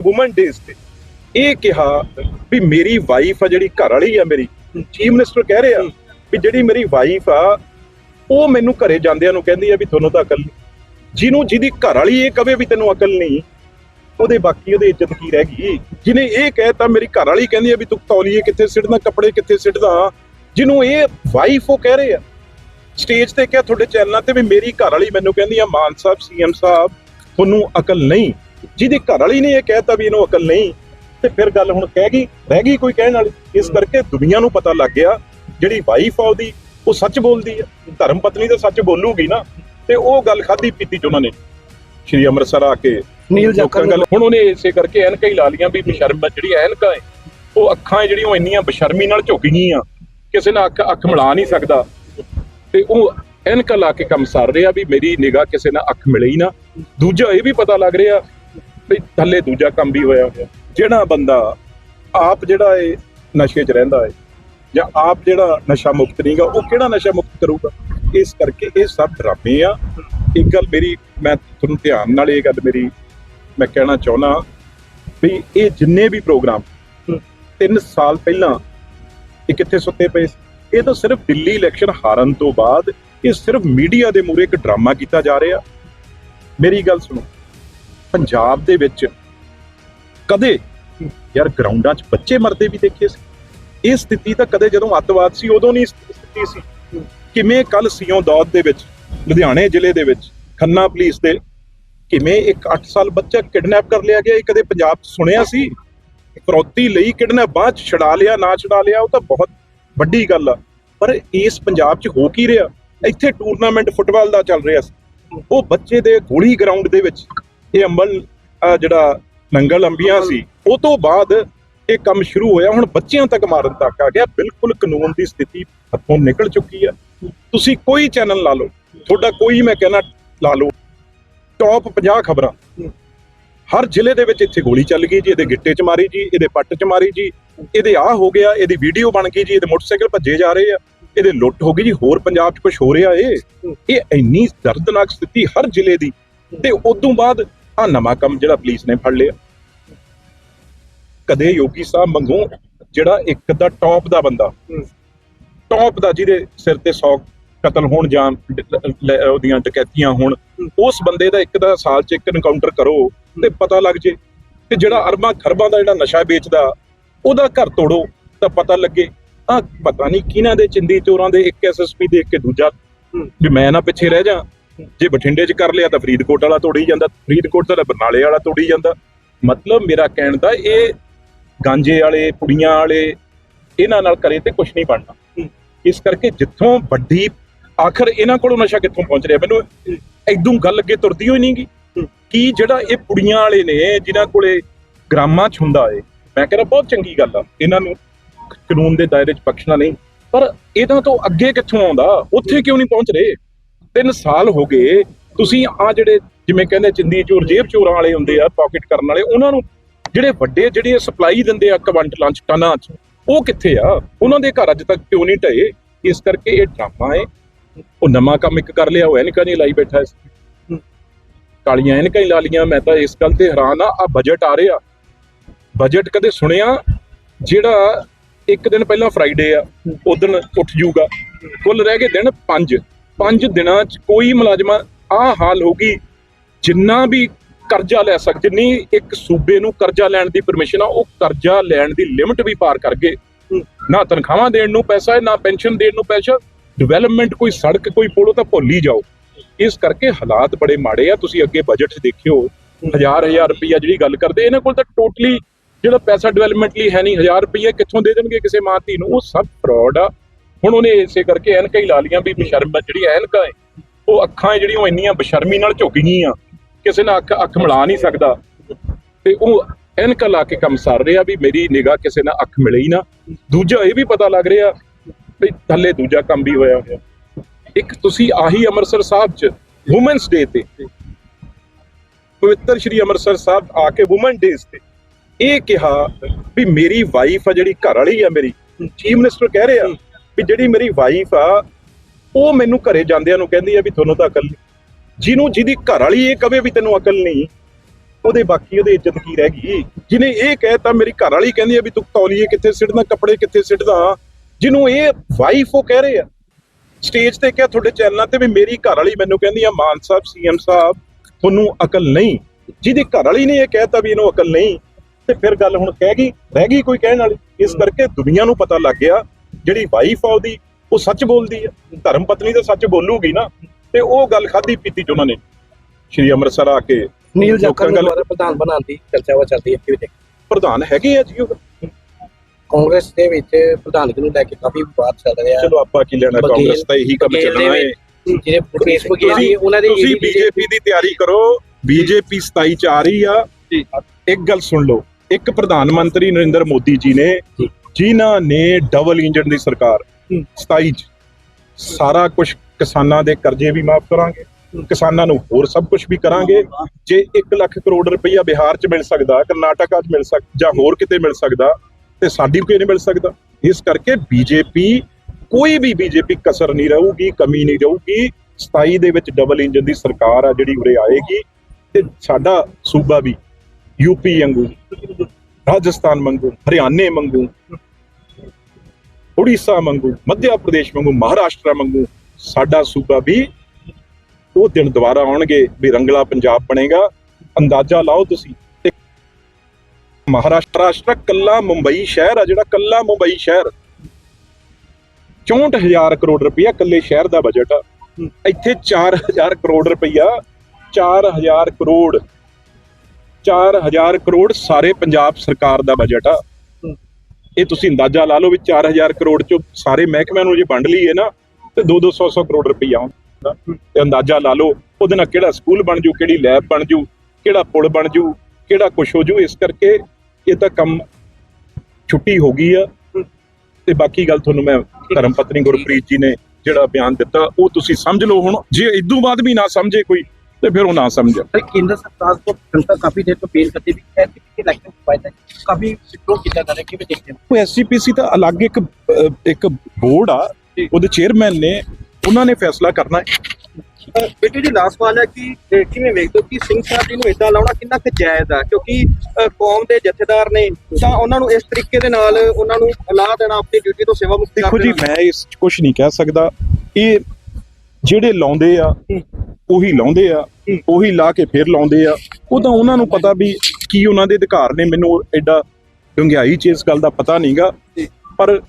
Woman days ਤੇ। ਇਹ ਕਿਹਾ ਵੀ ਮੇਰੀ ਵਾਈਫ ਆ ਜਿਹੜੀ ਘਰ ਵਾਲੀ ਆ ਮੇਰੀ ਚੀਫ ਮਿਨਿਸਟਰ ਕਹਿ ਰਹੇ ਰਿਹਾ ਵੀ ਜਿਹੜੀ ਮੇਰੀ ਵਾਈਫ ਆ, ਉਹ ਮੈਨੂੰ ਘਰੇ ਜਾਂਦਿਆਂ ਨੂੰ ਕਹਿੰਦੀ ਆ ਵੀ ਤੁਹਾਨੂੰ ਤਾਂ ਅਕਲ ਨਹੀਂ। ਜਿਹਨੂੰ ਜਿਹਦੀ ਘਰ ਵਾਲੀ ਇਹ ਕਵੇ ਵੀ ਤੈਨੂੰ ਅਕਲ ਨਹੀਂ, ਉਹਦੇ ਬਾਕੀ ਉਹਦੀ ਇੱਜ਼ਤ ਕੀ ਰਹਿ ਗਈ? ਜਿਹਨੇ ਇਹ ਕਹਿਤਾ ਮੇਰੀ ਘਰ ਵਾਲੀ ਕਹਿੰਦੀ ਆ ਵੀ ਤੂੰ ਤੌਲੀਏ ਕਿੱਥੇ ਸਿੱਟਦਾ, ਕੱਪੜੇ ਕਿੱਥੇ ਸਿੱਟਦਾ? ਜਿਹਨੂੰ ਇਹ ਵਾਈਫ ਉਹ ਕਹਿ ਰਹੇ ਆ। ਸਟੇਜ ਤੇ ਕਿਹਾ ਤੁਹਾਡੇ ਚੈਨਲਾਂ ਤੇ ਵੀ ਮੇਰੀ ਘਰ ਵਾਲੀ ਮੈਨੂੰ ਕਹਿੰਦੀ ਆ, ਮਾਨ ਸਾਹਿਬ ਸੀਐਮ ਸਾਹਿਬ, ਤੁਹਾਨੂੰ ਅਕਲ ਨਹੀਂ। ਜਿਹਦੀ ਘਰ ਵਾਲੀ ਨੇ ਇਹ ਕਹਿਤਾ ਵੀ ਇਹਨੂੰ ਅਕਲ ਨਹੀਂ ਤੇ ਫਿਰ ਗੱਲ ਹੁਣ ਕਹਿ ਗਈ ਰਹਿ ਗਈ ਕੋਈ ਕਹਿਣ ਵਾਲੀ। ਇਸ ਕਰਕੇ ਦੁਨੀਆ ਨੂੰ ਪਤਾ ਲੱਗ ਗਿਆ ਜਿਹੜੀ ਵਾਈਫ ਆ ਉਹਦੀ ਉਹ ਸੱਚ ਬੋਲਦੀ ਆ। ਧਰਮ ਪਤਨੀ ਤਾਂ ਸੱਚ ਬੋਲੂਗੀ ਨਾ ਤੇ ਉਹ ਗੱਲ ਖਾਦੀ ਪੀਤੀ ਚ ਉਹਨਾਂ ਨੇ। ਸ਼੍ਰੀ ਅੰਮ੍ਰਿਤਸਰ ਆ ਕੇ ਨੀਲ ਜਾਖੜ ਗੱਲ ਹੁਣ ਉਹਨੇ ਇਸੇ ਕਰਕੇ ਐਨਕਾਂ ਹੀ ਲਾ ਲੀਆਂ ਵੀ ਬਸ਼ਰਮ ਜਿਹੜੀ ਐਨਕਾਂ ਹੈ ਉਹ ਅੱਖਾਂ ਹੈ ਜਿਹੜੀਆਂ ਉਹ ਇੰਨੀਆਂ ਬਸ਼ਰਮੀ ਨਾਲ ਝੁਕ ਗਈਆਂ। ਕਿਸੇ ਨਾਲ ਅੱਖ ਅੱਖ ਮਿਲਾ ਨਹੀਂ ਸਕਦਾ। ਤੇ ਉਹ ਐਨਕਾਂ ਲਾ ਕੇ ਕੰਮ ਸਾਰ ਰਿਹਾ ਵੀ ਮੇਰੀ ਨਿਗਾਹ ਕਿਸੇ ਨਾਲ ਅੱਖ ਮਿਲੇ ਹੀ ਨਾ। ਦੂਜਾ ਇਹ ਵੀ ਪਤਾ ਲੱਗ ਰਿਹਾ ਥੱਲੇ ਦੂਜਾ ਕੰਮ ਵੀ ਹੋਇਆ ਹੋਇਆ। ਜਿਹੜਾ ਬੰਦਾ ਆਪ ਜਿਹੜਾ ਇਹ ਨਸ਼ੇ 'ਚ ਰਹਿੰਦਾ ਹੈ ਜਾਂ ਆਪ ਜਿਹੜਾ ਨਸ਼ਾ ਮੁਕਤ ਨਹੀਂਗਾ ਉਹ ਕਿਹੜਾ ਨਸ਼ਾ ਮੁਕਤ ਕਰੂਗਾ? ਇਸ ਕਰਕੇ ਇਹ ਸਭ ਡਰਾਮੇ ਆ। ਇੱਕ ਗੱਲ ਮੇਰੀ ਮੈਂ ਤੁਹਾਨੂੰ ਧਿਆਨ ਨਾਲ ਇਹ ਗੱਲ ਮੇਰੀ ਮੈਂ ਕਹਿਣਾ ਚਾਹੁੰਦਾ ਵੀ ਇਹ ਜਿੰਨੇ ਵੀ ਪ੍ਰੋਗਰਾਮ 3 ਸਾਲ ਪਹਿਲਾਂ ਇਹ ਕਿੱਥੇ ਸੁੱਤੇ ਪਏ ਸੀ? ਇਹ ਤਾਂ ਸਿਰਫ ਦਿੱਲੀ ਇਲੈਕਸ਼ਨ ਹਾਰਨ ਤੋਂ ਬਾਅਦ ਇਹ ਸਿਰਫ ਮੀਡੀਆ ਦੇ ਮੂਰੇ ਇੱਕ ਡਰਾਮਾ ਕੀਤਾ ਜਾ ਰਿਹਾ। ਮੇਰੀ ਗੱਲ ਸੁਣੋ। ਪੰਜਾਬ ਦੇ ਵਿੱਚ ਕਦੇ ਯਾਰ ਗਰਾਊਂਡਾਂ 'ਚ ਬੱਚੇ ਮਰਦੇ ਵੀ ਦੇਖੇ ਸੀ। ਇਹ ਸਥਿਤੀ ਤਾਂ ਕਦੇ ਜਦੋਂ ਅੱਤਵਾਦ ਸੀ, ਉਦੋਂ ਨਹੀਂ ਸਥਿਤੀ ਸੀ। ਕਿਵੇਂ ਕੱਲ ਸਿਉਂ ਦੌਦ ਦੇ ਵਿੱਚ, ਲੁਧਿਆਣੇ ਜ਼ਿਲ੍ਹੇ ਦੇ ਵਿੱਚ, ਖੰਨਾ ਪੁਲਿਸ ਦੇ, ਕਿਵੇਂ ਇੱਕ 8 ਸਾਲ ਬੱਚਾ ਕਿਡਨੈਪ ਕਰ ਲਿਆ ਗਿਆ, ਇਹ ਕਦੇ ਪੰਜਾਬ 'ਚ ਸੁਣਿਆ ਸੀ? ਫਰੌਤੀ ਲਈ ਕਿਡਨੈਪ, ਬਾਅਦ 'ਚ ਛਡਾ ਲਿਆ, ਨਾ ਛਡਾ ਲਿਆ, ਉਹ ਤਾਂ ਬਹੁਤ ਵੱਡੀ ਗੱਲ ਆ। ਪਰ ਇਸ ਪੰਜਾਬ 'ਚ ਹੋ ਕੀ ਰਿਹਾ? ਇੱਥੇ ਟੂਰਨਾਮੈਂਟ ਫੁੱਟਬਾਲ ਦਾ ਚੱਲ ਰਿਹਾ ਸੀ। ਉਹ ਬੱਚੇ ਦੇ ਗੋਲੀ ਗਰਾਊਂਡ ਦੇ ਵਿੱਚ ਇਹ ਅੰਬਲ ਆਹ ਜਿਹੜਾ ਨੰਗਲ ਅੰਬੀਆਂ ਸੀ ਉਹ ਤੋਂ ਬਾਅਦ ਇਹ ਕੰਮ ਸ਼ੁਰੂ ਹੋਇਆ। ਹੁਣ ਬੱਚਿਆਂ ਤੱਕ ਮਾਰਨ ਤੱਕ ਆ ਗਿਆ। ਬਿਲਕੁਲ ਕਾਨੂੰਨ ਦੀ ਸਥਿਤੀ ਹੱਥੋਂ ਨਿਕਲ ਚੁੱਕੀ ਆ। ਤੁਸੀਂ ਕੋਈ ਚੈਨਲ ਲਾ ਲਓ। ਤੁਹਾਡਾ ਕੋਈ ਮੈਂ ਕਹਿੰਦਾ ਲਾ ਲਓ। ਟੌਪ 50 ਖਬਰਾਂ। ਹਰ ਜ਼ਿਲ੍ਹੇ ਦੇ ਵਿੱਚ ਇੱਥੇ ਗੋਲੀ ਚੱਲ ਗਈ ਜੀ। ਇਹਦੇ ਗਿੱਟੇ 'ਚ ਮਾਰੀ ਜੀ ਇਹਦੇ ਪੱਟ 'ਚ ਮਾਰੀ ਜੀ। ਇਹਦੇ ਆ ਹੋ ਗਿਆ ਇਹਦੀ ਵੀਡੀਓ ਬਣ ਗਈ ਜੀ। ਇਹਦੇ ਮੋਟਰਸਾਈਕਲ ਭੱਜੇ ਜਾ ਰਹੇ ਆ। ਇਹਦੇ ਲੁੱਟ ਹੋ ਗਈ ਜੀ। ਹੋਰ ਪੰਜਾਬ 'ਚ ਕੁਝ ਹੋ ਰਿਹਾ ਏ। ਇਹ ਇੰਨੀ ਦਰਦਨਾਕ ਸਥਿਤੀ ਹਰ ਜ਼ਿਲ੍ਹੇ ਦੀ। ਤੇ ਉਦੋਂ ਬਾਅਦ ਆ ਨਵਾਂ ਕੰਮ ਜਿਹੜਾ ਪੁਲਿਸ ਨੇ ਫੜ ਲਿਆ। ਕਦੇ ਯੋਗੀ ਸਾਹਿਬ ਮੰਗੂ ਜਿਹੜਾ ਇੱਕ ਦਾ ਟੌਪ ਦਾ ਬੰਦਾ ਟੌਪ ਦਾ ਜਿਹਦੇ ਸਿਰ ਤੇ 100 ਕਤਲ ਹੋਣ ਜਾਂ ਉਹਦੀਆਂ ਡਕੈਤੀਆਂ ਹੋਣ ਉਸ ਬੰਦੇ ਦਾ ਇੱਕ ਦਾ ਸਾਲ ਚ ਇੱਕ ਐਨਕਾਊਂਟਰ ਕਰੋ ਤੇ ਪਤਾ ਲੱਗ ਜੇ ਤੇ ਜਿਹੜਾ ਅਰਬਾਂ ਖਰਬਾਂ ਦਾ ਜਿਹੜਾ ਨਸ਼ਾ ਵੇਚਦਾ ਉਹਦਾ ਘਰ ਤੋੜੋ ਤਾਂ ਪਤਾ ਲੱਗੇ। ਆ ਪਤਾ ਨਹੀਂ ਕਿਹਨਾਂ ਦੇ ਚਿੰਦੀ ਚੋਰਾਂ ਦੇ ਇੱਕ ਐਸਐਸਪੀ ਦੇਖ ਕੇ ਦੂਜਾ। ਵੀ ਮੈਂ ਨਾ ਪਿੱਛੇ ਰਹਿ ਜਾ ਜੇ ਬਠਿੰਡੇ 'ਚ ਕਰ ਲਿਆ ਤਾਂ ਫਰੀਦਕੋਟ ਵਾਲਾ ਤੋੜੀ ਜਾਂਦਾ ਫਰੀਦਕੋਟ ਦਾ ਬਰਨਾਲੇ ਵਾਲਾ ਤੋੜੀ ਜਾਂਦਾ। ਮਤਲਬ ਮੇਰਾ ਕਹਿਣ ਦਾ ਇਹ ਗਾਂਜੇ ਵਾਲੇ ਕੁੜੀਆਂ ਵਾਲੇ ਇਹਨਾਂ ਨਾਲ ਕਰੇ ਤੇ ਕੁਝ ਨਹੀਂ ਬਣਨਾ। ਇਸ ਕਰਕੇ ਜਿੱਥੋਂ ਵੱਡੀ ਆਖਰ ਇਹਨਾਂ ਕੋਲੋਂ ਨਸ਼ਾ ਕਿੱਥੋਂ ਪਹੁੰਚ ਰਿਹਾ? ਮੈਨੂੰ ਐਦੂ ਗੱਲ ਅੱਗੇ ਤੁਰਦੀ ਹੋਈ ਨਹੀਂਗੀ ਕੀ ਜਿਹੜਾ ਇਹ ਪੁੜੀਆਂ ਵਾਲੇ ਨੇ ਜਿਨ੍ਹਾਂ ਕੋਲੇ ਗ੍ਰਾਮਾਂ 'ਚ ਹੁੰਦਾ ਏ ਮੈਂ ਕਹਿੰਦਾ ਬਹੁਤ ਚੰਗੀ ਗੱਲ ਆ। ਇਹਨਾਂ ਨੂੰ ਕਾਨੂੰਨ ਦੇ ਦਾਇਰੇ 'ਚ ਬਖਸ਼ਣਾ ਨਹੀਂ। ਪਰ ਇਹਨਾਂ ਤੋਂ ਅੱਗੇ ਕਿੱਥੋਂ ਆਉਂਦਾ? ਉੱਥੇ ਕਿਉਂ ਨਹੀਂ ਪਹੁੰਚ ਰਹੇ? ਤਿੰਨ ਸਾਲ ਹੋ ਗਏ ਤੁਸੀਂ ਆ ਜਿਹੜੇ ਜਿਵੇਂ ਕਹਿੰਦੇ ਚਿੰਦੀ ਚੋਰ ਜੇਬ ਚੋਰਾਂ ਵਾਲੇ ਹੁੰਦੇ ਆ ਪਾਕਟ ਕਰਨ ਵਾਲੇ ਉਹਨਾਂ ਨੂੰ ਜਿਹੜੇ ਵੱਡੇ ਜਿਹੜੇ ਸਪਲਾਈ ਦਿੰਦੇ ਆ ਕਵੰਟਲਾਂ ਚ ਟਨਾਂ ਚ ਉਹ ਕਿੱਥੇ ਆ? ਉਹਨਾਂ ਦੇ ਘਰ ਅੱਜ ਤੱਕ ਕਿਉਂ ਨਹੀਂ ਢਏ ਇਸ ਕਰਕੇ ਇਹ ਡਰਾਮਾ ਹੈ। ਉਹ ਨਵਾਂ ਕੰਮ ਇੱਕ ਕਰ ਲਿਆ ਉਹ ਐਨਕਾਂ ਨਹੀਂ ਲਾਈ ਬੈਠਾ ਸੀ ਕਾਲੀਆਂ ਐਨਕਾਂ ਹੀ ਲਾ ਲੀਆਂ ਮੈਂ ਤਾਂ ਇਸ ਗੱਲ ਤੇ ਹੈਰਾਨ ਆ ਆ ਬਜਟ ਆ ਰਿਹਾ। ਬਜਟ ਕਦੇ ਸੁਣਿਆ? ਜਿਹੜਾ ਇੱਕ ਦਿਨ ਪਹਿਲਾਂ ਫਰਾਈਡੇ ਆ ਉਦੋਂ ਉੱਠ ਜੂਗਾ। ਕੁੱਲ ਰਹਿ ਗਏ ਦਿਨ 5 5 ਦਿਨਾਂ ਚ ਕੋਈ ਮੁਲਾਜ਼ਮਾਂ ਆ ਹਾਲ ਹੋਗੀ ਜਿੰਨਾ ਵੀ ਕਰਜ਼ਾ ਲੈ ਸਕ, ਜਿੰਨੀ ਇੱਕ ਸੂਬੇ ਨੂੰ ਕਰਜ਼ਾ ਲੈਣ ਦੀ ਪਰਮਿਸ਼ਨ ਆ, ਉਹ ਕਰਜ਼ਾ ਲੈਣ ਦੀ ਲਿਮਟ ਵੀ ਪਾਰ ਕਰ ਗਏ। ਨਾ ਤਨਖਾਹਾਂ ਦੇਣ ਨੂੰ ਪੈਸਾ ਹੈ ਨਾ ਪੈਨਸ਼ਨ ਦੇਣ ਨੂੰ ਪੈਸਾ। ਡਿਵੈਲਪਮੈਂਟ ਕੋਈ ਸੜਕ ਕੋਈ ਪੁਲ ਤਾਂ ਭੁੱਲ ਹੀ ਜਾਓ। ਇਸ ਕਰਕੇ ਹਾਲਾਤ ਬੜੇ ਮਾੜੇ ਆ। ਤੁਸੀਂ ਅੱਗੇ ਬਜਟ 'ਚ ਦੇਖਿਓ। ਹਜ਼ਾਰ ਹਜ਼ਾਰ ਰੁਪਈਆ ਜਿਹੜੀ ਗੱਲ ਕਰਦੇ, ਇਹਨਾਂ ਕੋਲ ਤਾਂ ਟੋਟਲੀ ਜਿਹੜਾ ਪੈਸਾ ਡਿਵੈਲਪਮੈਂਟ ਲਈ ਹੈ ਨਹੀਂ, ਹਜ਼ਾਰ ਰੁਪਈਆ ਕਿੱਥੋਂ ਦੇ ਦੇਣਗੇ ਕਿਸੇ ਮਾਂ ਧੀ ਨੂੰ? ਉਹ ਸਭ ਫਰਾਡ ਆ। ਹੁਣ ਉਹਨੇ ਇਸੇ ਕਰਕੇ ਐਨਕਾਂ ਹੀ ਲਾ ਲੀਆਂ ਵੀ ਬਸ਼ਰਮ ਜਿਹੜੀ ਐਨਕਾਂ ਹੈ ਉਹ ਅੱਖਾਂ ਜਿਹੜੀਆਂ ਉਹ ਇੰਨੀਆਂ ਬਸ਼ਰਮੀ ਨਾਲ ਝੁਕ ਗਈਆਂ, ਕਿਸੇ ਨਾਲ ਅੱਖ ਅੱਖ ਮਿਲਾ ਨਹੀਂ ਸਕਦਾ। ਤੇ ਉਹ ਐਨਕਾਂ ਲਾ ਕੇ ਕੰਮ ਸਰ ਰਿਹਾ ਵੀ ਮੇਰੀ ਨਿਗਾਹ ਕਿਸੇ ਨਾਲ ਅੱਖ ਮਿਲੇ ਹੀ ਨਾ। ਦੂਜਾ ਇਹ ਵੀ ਪਤਾ ਲੱਗ ਰਿਹਾ ਵੀ ਥੱਲੇ ਦੂਜਾ ਕੰਮ ਵੀ ਹੋਇਆ ਹੋਇਆ। ਇੱਕ ਤੁਸੀਂ ਆਹੀ ਅੰਮ੍ਰਿਤਸਰ ਸਾਹਿਬ ਚ ਔਮਨਸ ਡੇ ਤੇ, ਪਵਿੱਤਰ ਸ਼੍ਰੀ ਅੰਮ੍ਰਿਤਸਰ ਸਾਹਿਬ ਆ ਕੇ ਔਮਨ ਡੇਜ਼ ਤੇ, ਇਹ ਕਿਹਾ ਵੀ ਮੇਰੀ ਵਾਈਫ ਆ ਜਿਹੜੀ ਘਰ ਵਾਲੀ ਆ ਮੇਰੀ ਚੀਫ ਮਿਨਿਸਟਰ ਕਹਿ ਰਿਹਾ ਵੀ ਜਿਹੜੀ ਮੇਰੀ ਵਾਈਫ ਆ ਉਹ ਮੈਨੂੰ ਘਰੇ ਜਾਂਦਿਆਂ ਨੂੰ ਕਹਿੰਦੀ ਆ ਵੀ ਤੁਹਾਨੂੰ ਤਾਂ ਅਕਲ ਨਹੀਂ ਜਿਹਨੂੰ ਜਿਹਦੀ ਘਰ ਵਾਲੀ ਇਹ ਕਵੇ ਵੀ ਤੈਨੂੰ ਅਕਲ ਨਹੀਂ ਉਹਦੇ ਬਾਕੀ ਉਹਦੀ ਇੱਜ਼ਤ ਕੀ ਰਹਿ ਗਈ? ਜਿਹਨੇ ਇਹ ਕਹਿਤਾ ਮੇਰੀ ਘਰ ਵਾਲੀ ਕਹਿੰਦੀ ਆ ਵੀ ਤੂੰ ਤੌਲੀਏ ਕਿੱਥੇ ਸਿੱਟਦਾ ਕੱਪੜੇ ਕਿੱਥੇ ਸਿੱਟਦਾ? ਜਿਹਨੂੰ ਇਹ ਵਾਈਫ ਉਹ ਕਹਿ ਰਹੇ ਆ। ਸਟੇਜ ਤੇ ਕਿਹਾ ਤੁਹਾਡੇ ਚੈਨਲਾਂ ਤੇ ਵੀ ਮੇਰੀ ਘਰ ਵਾਲੀ ਮੈਨੂੰ ਕਹਿੰਦੀ ਆ ਮਾਨ ਸਾਹਿਬ ਸੀਐਮ ਸਾਹਿਬ ਤੁਹਾਨੂੰ ਅਕਲ ਨਹੀਂ। ਜਿਹਦੀ ਘਰ ਵਾਲੀ ਨੇ ਇਹ ਕਹਿਤਾ ਵੀ ਇਹਨੂੰ ਅਕਲ ਨਹੀਂ ਤੇ ਫਿਰ ਗੱਲ ਹੁਣ ਕਹਿ ਗਈ ਰਹਿ ਗਈ ਕੋਈ ਕਹਿਣ ਵਾਲੀ। ਇਸ ਕਰਕੇ ਦੁਨੀਆ ਨੂੰ ਪਤਾ ਲੱਗ ਗਿਆ ਜਿਹੜੀ ਵਾਈਫ ਆ ਉਹਦੀ ਉਹ ਸੱਚ ਬੋਲਦੀ ਆ। ਧਰਮ ਪਤਨੀ ਤਾਂ ਸੱਚ ਬੋਲੂਗੀ ਨਾ। ਤੇ ਉਹ ਗੱਲ ਖਾਦੀ ਪੀਤੀ ਚ ਉਹਨਾਂ ਨੇ। ਸ਼੍ਰੀ ਅੰਮ੍ਰਿਤਸਰ ਆ ਕੇ ਨੀਲ ਜਾਖੜ ਨੂੰ ਦੁਬਾਰਾ ਪ੍ਰਧਾਨ ਬਣਾਉਣ ਦੀ ਚਰਚਾ ਵਾ ਚੱਲਦੀ ਹੈ ਕਿਵੇਂ ਦੇਖ ਪ੍ਰਧਾਨ ਹੈਗੇ ਆ ਜੀ ਉਹ। ਕਾਂਗਰਸ ਦੇ ਵਿੱਚ ਪ੍ਰਧਾਨਗੀ ਨੂੰ ਲੈ ਕੇ ਕਾਫੀ ਵਿਵਾਦ ਚੱਲ ਰਿਹਾ ਚਲੋ ਆਪਾਂ ਕੀ ਲੈਣਾ ਕਾਂਗਰਸ ਦਾ ਇਹੀ ਕੰਮ ਚੱਲਣਾ ਹੈ। ਜਿਹੜੇ ਜੀ ਤੁਸੀਂ- ਉਹਨਾਂ ਦੇ ਤੁਸੀਂ ਬੀਜੇਪੀ ਦੀ ਤਿਆਰੀ ਕਰੋ। ਬੀਜੇਪੀ 27 ਚ ਆ ਰਹੀ ਆ। ਇੱਕ ਗੱਲ ਸੁਣ ਲਓ। ਇੱਕ ਪ੍ਰਧਾਨ ਮੰਤਰੀ ਨਰਿੰਦਰ ਮੋਦੀ ਜੀ ਨੇ। ਜਿਨ੍ਹਾਂ ਨੇ ਡਬਲ ਇੰਜਨ ਦੀ ਸਰਕਾਰ 27 ਚ ਸਾਰਾ ਕੁਝ ਕਿਸਾਨਾਂ ਦੇ ਕਰਜ਼ੇ ਵੀ ਮਾਫ ਕਰਾਂਗੇ ਕਿਸਾਨਾਂ ਨੂੰ ਹੋਰ ਸਭ ਕੁਝ ਵੀ ਕਰਾਂਗੇ ਜੇ 1 ਲੱਖ ਕਰੋੜ ਰੁਪਈਆ ਬਿਹਾਰ ਚ ਮਿਲ ਸਕਦਾ ਕਰਨਾਟਕਾ ਚ ਮਿਲ ਸਕ ਜਾਂ ਹੋਰ ਕਿਤੇ ਮਿਲ ਸਕਦਾ ਤੇ ਸਾਡੀ ਕੋਈ ਨਹੀਂ ਮਿਲ ਸਕਦਾ। ਇਸ ਕਰਕੇ ਬੀਜੇਪੀ ਕੋਈ ਵੀ ਬੀਜੇਪੀ ਕਸਰ ਨਹੀਂ ਰਹੂਗੀ ਕਮੀ ਨਹੀਂ ਰਹੂਗੀ। 27 ਦੇ ਵਿੱਚ ਡਬਲ ਇੰਜਨ ਦੀ ਸਰਕਾਰ ਆ ਜਿਹੜੀ ਉਰੇ ਆਏਗੀ ਤੇ ਸਾਡਾ ਸੂਬਾ ਵੀ ਯੂਪੀ ਵਾਂਗੂ ਰਾਜਸਥਾਨ ਮੰਗੂ ਹਰਿਆਣੇ ਮੰਗੂ ਉੜੀਸਾ ਮੰਗੂ ਮੱਧ ਪ੍ਰਦੇਸ਼ ਮੰਗੂ ਮਹਾਰਾਸ਼ਟਰ ਮੰਗੂ ਸਾਡਾ ਸੂਬਾ ਵੀ ਉਹ ਦਿਨ ਦੁਬਾਰਾ ਆਉਣਗੇ ਵੀ ਰੰਗਲਾ ਪੰਜਾਬ ਬਣੇਗਾ। ਅੰਦਾਜ਼ਾ ਲਾਓ ਤੁਸੀਂ। ਮਹਾਰਾਸ਼ਟਰ, ਰਾਸ਼ਟਰ, ਕੱਲਾ ਮੁੰਬਈ ਸ਼ਹਿਰ ਆ ਜਿਹੜਾ ਕੱਲਾ ਮੁੰਬਈ ਸ਼ਹਿਰ। 64000 ਕਰੋੜ ਰੁਪਇਆ ਕੱਲੇ ਸ਼ਹਿਰ ਦਾ ਬਜਟ ਆ। ਇੱਥੇ 4000 ਕਰੋੜ ਰੁਪਇਆ 4000 ਕਰੋੜ 4000 ਕਰੋੜ ਸਾਰੇ ਪੰਜਾਬ ਸਰਕਾਰ ਦਾ ਬਜਟ ਆ। ਇਹ ਤੁਸੀਂ ਅੰਦਾਜ਼ਾ ਲਾ ਲਓ ਵੀ 4000 ਕਰੋੜ ਚੋਂ ਸਾਰੇ ਮਹਿਕਮਿਆਂ ਨੂੰ ਜੇ ਵੰਡ ਲਈਏ ਨਾ ਤੇ 2-2 100 ਕਰੋੜ ਰੁਪਈਆ ਆਉਂਦਾ ਤੇ ਅੰਦਾਜ਼ਾ ਲਾ ਲਓ ਉਹਦੇ ਨਾਲ ਕਿਹੜਾ ਸਕੂਲ ਬਣ ਜੂ ਕਿਹੜੀ ਲੈਬ ਬਣ ਜੂ ਕਿਹੜਾ ਪੁਲ ਬਣ ਜੂ ਕਿਹੜਾ ਕੁਛ ਹੋ ਜੂ ਇਸ ਕਰਕੇ ਇਹ ਤਾਂ ਕੰਮ ਛੁੱਟੀ ਹੋ ਗਈ ਆ। ਤੇ ਬਾਕੀ ਗੱਲ ਤੁਹਾਨੂੰ ਮੈਂ ਧਰਮ ਪਤਨੀ ਗੁਰਪ੍ਰੀਤ ਜੀ ਨੇ ਜਿਹੜਾ ਬਿਆਨ ਦਿੱਤਾ ਉਹ ਤੁਸੀਂ ਸਮਝ ਲਓ ਹੁਣ। ਜੇ ਇਦੋਂ ਬਾਅਦ ਵੀ ਨਾ ਸਮਝੇ ਕੋਈ ਤੇ ਫਿਰ ਉਹ ਨਾ ਸਮਝੇ पर केंद्र सरकार को जनता काफी देर तो पेल करती भी है कि इलेक्शन फायदा काफी विड्रॉ किया जा रहा है कि देखते हैं ਉਹ ਐਸਸੀਪੀਸੀ ਤਾਂ ਅਲੱਗ ਇੱਕ ਅਹ, ਇੱਕ ਬੋਰਡ ਆ ਉਹਦੇ ਚੇਅਰਮੈਨ ਨੇ ਉਹਨਾਂ ਨੇ ਫੈਸਲਾ ਕਰਨਾ ਹੈ ਬੇਟੀ ਜੀ ਲਾਸਟ ਸਵਾਲ ਹੈ ਕਿ ਇਹ ਕਿਵੇਂ ਵੇਖਦੇ ਹੋ ਕਿ ਸਿੰਘ ਸਾਹਿਬ ਜੀ ਨੂੰ ਇਦਾਂ ਲਾਉਣਾ ਕਿੰਨਾ ਕੁ ਜਾਇਜ਼ ਆ ਕਿਉਂਕਿ ਅ, ਕੌਮ ਦੇ ਜਥੇਦਾਰ ਨੇ ਤਾਂ ਉਹਨਾਂ ਨੂੰ ਇਸ ਤਰੀਕੇ ਦੇ ਨਾਲ ਉਹਨਾਂ ਨੂੰ ਅਲਾਹ ਦੇਣਾ ਆਪਣੀ ਡਿਊਟੀ ਤੋਂ ਸੇਵਾ ਮੁਕਤ ਦੇਖੋ ਕਰ ਜੀ ਦੇਣਾ। ਮੈਂ ਇਸ ਕੁਝ ਨਹੀਂ ਕਹਿ ਸਕਦਾ ਇਹ ਜਿਹੜੇ ਲਾਉਂਦੇ ਆ ਉਹੀ ਲਾਉਂਦੇ ਆ ਉਹੀ ਲਾ ਕੇ ਫਿਰ ਲਾਉਂਦੇ ਆ। ਉਹ ਤਾਂ ਉਹਨਾਂ ਨੂੰ ਪਤਾ ਵੀ ਕੀ ਉਹਨਾਂ ਦੇ ਅਧਿਕਾਰ ਨੇ। ਮੈਨੂੰ ਐਡਾ ਡੁੰਗਿਆਈ ਚ ਇਸ ਗੱਲ ਦਾ ਪਤਾ ਨਹੀਂਗਾ ਪਰ